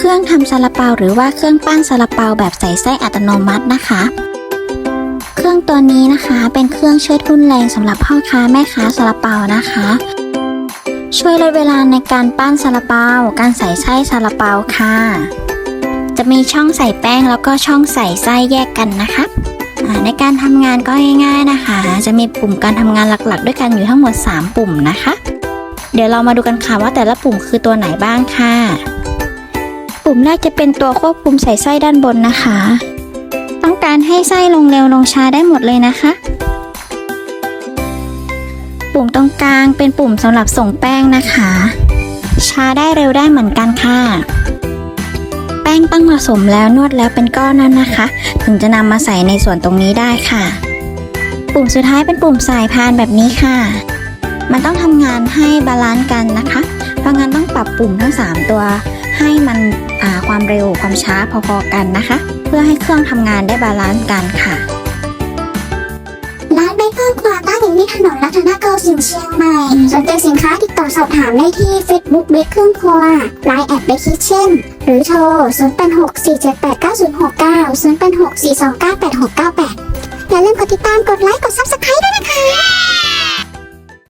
เครื่องทำซาลาเปาหรือว่าเครื่องปั้นซาลาเปาแบบใส่ไส้อัตโนมัตินะคะ เครื่องตัวนี้นะคะเป็นเครื่องช่วยทุนแรงสำหรับพ่อค้าแม่ค้าซาลาเปานะคะ ช่วยลดเวลาในการปั้นซาลาเปาการใส่ไส้ซาลาเปาค่ะ จะมีช่องใส่แป้งแล้วก็ช่องใส่ไส้แยกกันนะคะในการทำงานก็ง่ายๆนะคะ จะมีปุ่มการทำงานหลักๆ ด้วยกันอยู่ทั้งหมด 3 ปุ่มนะคะ เดี๋ยวเรามาดูกันค่ะว่าแต่ละปุ่มคือตัวไหนบ้างค่ะ ปุ่มแรกจะเป็นตัวควบคุมใส่ไส้ด้านบนนะคะ ต้องการให้ไส้ลงเร็วลงช้าได้หมดเลยนะคะ ปุ่มตรงกลางเป็นปุ่มสำหรับส่งแป้งนะคะ ช้าได้เร็วได้เหมือนกันค่ะ แป้งต้องผสมแล้วนวดแล้วเป็นก้อนนั้นนะคะ ถึงจะนำมาใส่ในส่วนตรงนี้ได้ค่ะ ปุ่มสุดท้ายเป็นปุ่มสายพานแบบนี้ค่ะ มันต้องทำงานให้บาลานซ์กันนะคะ เพราะงั้นต้องปรับปุ่มทั้ง 3 ตัวให้มัน ความเร็วความช้าพอๆกันนะคะ เพื่อให้เครื่องทำงานได้บาลานซ์กันค่ะร้านเบเกอร์ครัวตั้งอยู่ที่ถนนรัตนโกสินทร์เชียงใหม่สนใจสินค้าติดต่อสอบถามได้ที่ Facebook เบเกอร์ครัวไลน์แอดเบคิเช่นหรือโทร 0864789069 0864298698 อย่าลืมกดติดตามกดไลค์กด Subscribe ด้วยนะ